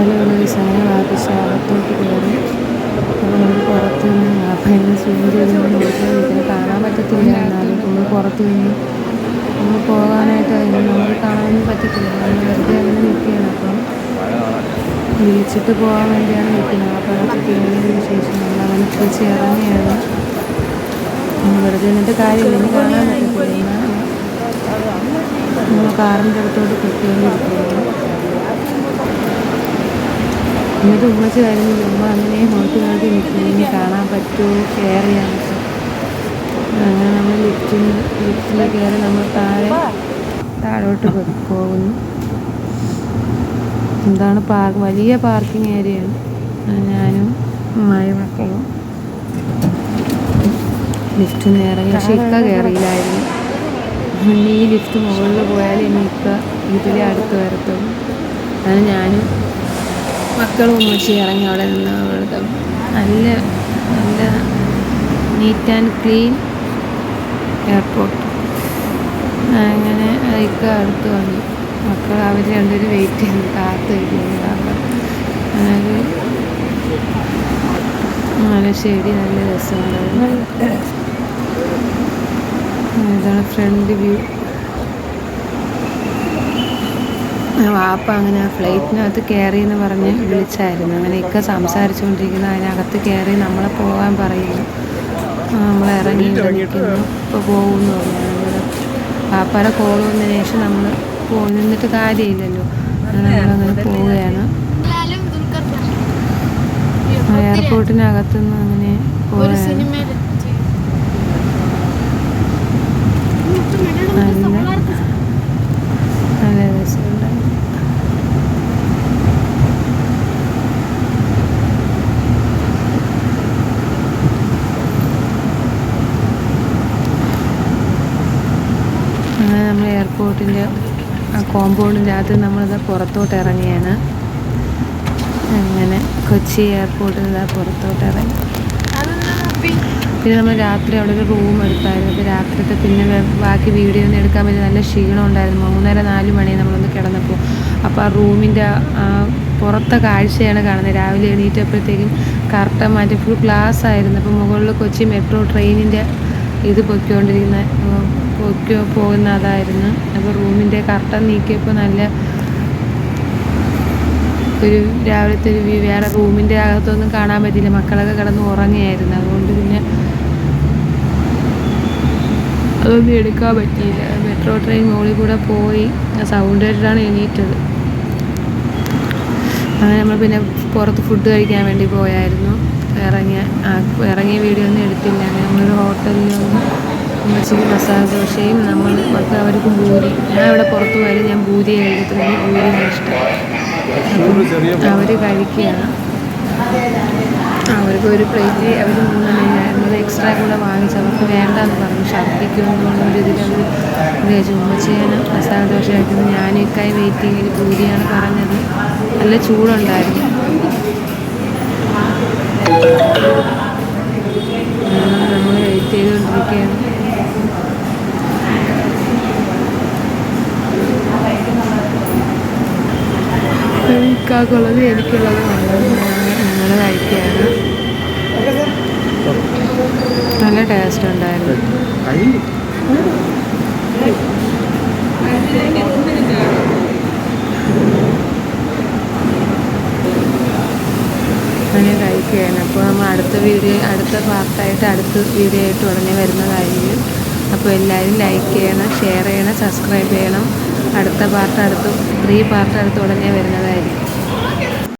Hello ഒരു സാധനം വാപ്പിച്ച അകത്തോട്ട് കയറി. അപ്പോൾ നമ്മൾ പുറത്ത് നിന്ന് വാപ്പനെ സൂം ചെയ്ത് നോക്കിയാൽ ഇതിനെ കാണാൻ പറ്റത്തില്ല എന്നാലും നമ്മൾ പുറത്ത് നിന്ന് നമ്മൾ പോകാനായിട്ട് അതിന് നമ്മൾ കാണാനൊന്നും പറ്റത്തില്ല. നമ്മൾ വെറുതെ അങ്ങനെ നിൽക്കുകയാണ്. അപ്പം വിളിച്ചിട്ട് പോകാൻ വേണ്ടിയാണ് നിൽക്കുന്നത്. അപ്പോൾ അതൊക്കെ കയറിയതിന് ശേഷം നമ്മൾ അങ്ങനെ തിരിച്ച് ഇറങ്ങിയാണ് വെറുതെ നിന്നിട്ട് കാര്യമില്ല. ഇനി കാണാൻ പറ്റത്തില്ല. നമ്മൾ കാറിന്റെ അടുത്തോട്ട് കുട്ടികളിരിക്കുകയാണ് എന്നിട്ട് ഉമ്മച്ച് കാര്യം ഉമ്മ അങ്ങനെ നോക്കി നോക്കി നിൽക്കുന്നു. കാണാൻ പറ്റുമോ കെയർ ചെയ്യാനൊക്കെ അങ്ങനെ നമ്മൾ ലിഫ്റ്റിൽ ലിഫ്റ്റിൽ കയറി നമ്മൾ താഴെ താഴോട്ട് പോകുന്നു. എന്താണ് പാർക്ക് വലിയ പാർക്കിംഗ് ഏരിയയാണ് ഞാനും അമ്മായി മക്കളും ലിഫ്റ്റ് ഇറങ്ങി. പക്ഷെ ഇക്ക കയറിയില്ലായിരുന്നു ഇനി ഈ ലിഫ്റ്റ് മുകളിൽ പോയാൽ ഇനി ഇക്ക ഇതിലെ അടുത്ത് വരത്തുള്ളൂ. അങ്ങനെ ഞാനും മക്കളും ഉമ്മച്ചി ഇറങ്ങി അവിടെ നിന്ന് അവിടുത്തെ നല്ല നല്ല നീറ്റ് ആൻഡ് ക്ലീൻ എയർപോർട്ട് അങ്ങനെ ഇക്ക അടുത്ത് വന്നു. മക്കൾ അവർ രണ്ടുപേരും വെയിറ്റ് ചെയ്ത്. കാത്ത് വയ്ക്കുന്നു കാരണം അങ്ങനെ നല്ല ശരി നല്ല രസമുണ്ടായിരുന്നു ഇതാണ് ഫ്രണ്ട് വ്യൂ വാപ്പ അങ്ങനെ ഫ്ലൈറ്റിനകത്ത് കയറി എന്ന് പറഞ്ഞ് വിളിച്ചായിരുന്നു. അങ്ങനെ ഇക്ക സംസാരിച്ചുകൊണ്ടിരിക്കുന്ന. അതിനകത്ത് കയറി നമ്മളെ പോകാൻ പറയുന്നു. നമ്മൾ ഇറങ്ങി നിൽക്കുന്നു ഇപ്പോൾ പോകുന്നു. പറഞ്ഞു നമ്മൾ കോൾ വന്നതിന് ശേഷം നമ്മൾ പോയി നിന്നിട്ട് കാര്യമില്ലല്ലോ. നമ്മളങ്ങനെ പോവുകയാണ്. എയർപോർട്ടിനകത്തുനിന്ന് അങ്ങനെ പോവുകയാണ് സിനിമയിൽ നല്ല നല്ല രസമുണ്ടായിരുന്നു അങ്ങനെ നമ്മൾ എയർപോർട്ടിന്റെ കോമ്പൗണ്ടിന്റെ അകത്ത് നമ്മളിത് പുറത്തോട്ട് ഇറങ്ങിയാണ് അങ്ങനെ കൊച്ചി എയർപോർട്ടിൽ നിന്ന് പുറത്തോട്ട് ഇറങ്ങി പിന്നെ നമ്മൾ രാത്രി അവിടെ ഒരു റൂം എടുത്തായിരുന്നു. അപ്പോൾ രാത്രിത്തെ പിന്നെ ബാക്കി വീഡിയോ ഒന്നും എടുക്കാൻ പറ്റിയ നല്ല ക്ഷീണം ഉണ്ടായിരുന്നു. മൂന്നര നാല് മണി നമ്മളൊന്ന് കിടന്നപ്പോൾ അപ്പോൾ ആ റൂമിന്റെ പുറത്തെ കാഴ്ചയാണ് കാണുന്നത്. രാവിലെ എണീറ്റപ്പോഴത്തേക്കും കറക്റ്റ് മാറ്റി ഫുൾ ഗ്ലാസ് ആയിരുന്നു. അപ്പോൾ മുകളിൽ കൊച്ചി മെട്രോ ട്രെയിനിന്റെ ഇത് പൊയ്ക്കൊണ്ടിരിക്കുന്ന പൊയ്ക്കോ പോകുന്ന അതായിരുന്നു. അപ്പോൾ റൂമിന്റെ കർട്ടൻ നീക്കിയപ്പോൾ നല്ല ഒരു രാവിലത്തെ ഒരു വ്യൂ. വേറെ റൂമിന്റെ അകത്തൊന്നും കാണാൻ പറ്റില്ല മക്കളൊക്കെ കിടന്ന് ഉറങ്ങിയായിരുന്നു അതുകൊണ്ട് പിന്നെ അതൊന്നും എടുക്കാൻ പറ്റിയില്ല. മെട്രോ ട്രെയിൻ മുകളിൽ കൂടെ പോയി. സൗണ്ട് കേട്ടിട്ടാണ് എണീറ്റത്. അങ്ങനെ നമ്മൾ പിന്നെ പുറത്ത് ഫുഡ് കഴിക്കാൻ വേണ്ടി പോയായിരുന്നു. ഇറങ്ങിയ ഇറങ്ങിയ വീഡിയോ ഒന്നും എടുത്തില്ല. അങ്ങനെ നമ്മളൊരു ഹോട്ടലിൽ ഉമ്മച്ചിക്ക് മസാല ദോശയും നമ്മൾ അവർക്കും ഭൂരി ഞാൻ ഇവിടെ പുറത്ത് പോയാലും ഞാൻ ഭൂരി എഴുതുന്നു ഭൂരിയാണ് ഇഷ്ടം. അവർ കഴിക്കുകയാണ്. അവർക്ക് ഒരു പ്ലേറ്റ് അവർ അത് എക്സ്ട്രാ കൂടെ വാങ്ങിച്ച് അവർക്ക് വേണ്ടെന്ന് പറഞ്ഞു. ഛർദ്ദിക്കുമെന്നുള്ള ഇതിൽ അവർ വിചാരിച്ചു ഉമ്മച്ചിയാണ് മസാല ദോശ കഴിക്കുന്നത്. ഞാനും ഇക്കായി വെയിറ്റിങ്ങിൽ പൂരിയാണ് പറഞ്ഞത്. നല്ല ചൂടുണ്ടായിരുന്നു. നമ്മൾ വെയിറ്റ് ചെയ്തുകൊണ്ടിരിക്കുകയാണ്. ഇക്കാക്കുള്ളത് എനിക്കുള്ളത് നമ്മൾ കഴിക്കുകയാണ് നല്ല ടേസ്റ്റ് ഉണ്ടായിരുന്നു. അങ്ങനെ കഴിക്കുകയാണ്. അപ്പോൾ നമ്മൾ അടുത്ത വീഡിയോ അടുത്ത പാർട്ടായിട്ട് അടുത്ത വീഡിയോ ആയിട്ട് ഉടനെ വരുന്നതായിരിക്കും. അപ്പോൾ എല്ലാവരും ലൈക്ക് ചെയ്യണം ഷെയർ ചെയ്യണം സബ്സ്ക്രൈബ് ചെയ്യണം. അടുത്ത പാർട്ട് അടുത്ത് ത്രീ പാർട്ട് അടുത്ത് ഉടനെ വരുന്നതായിരിക്കും.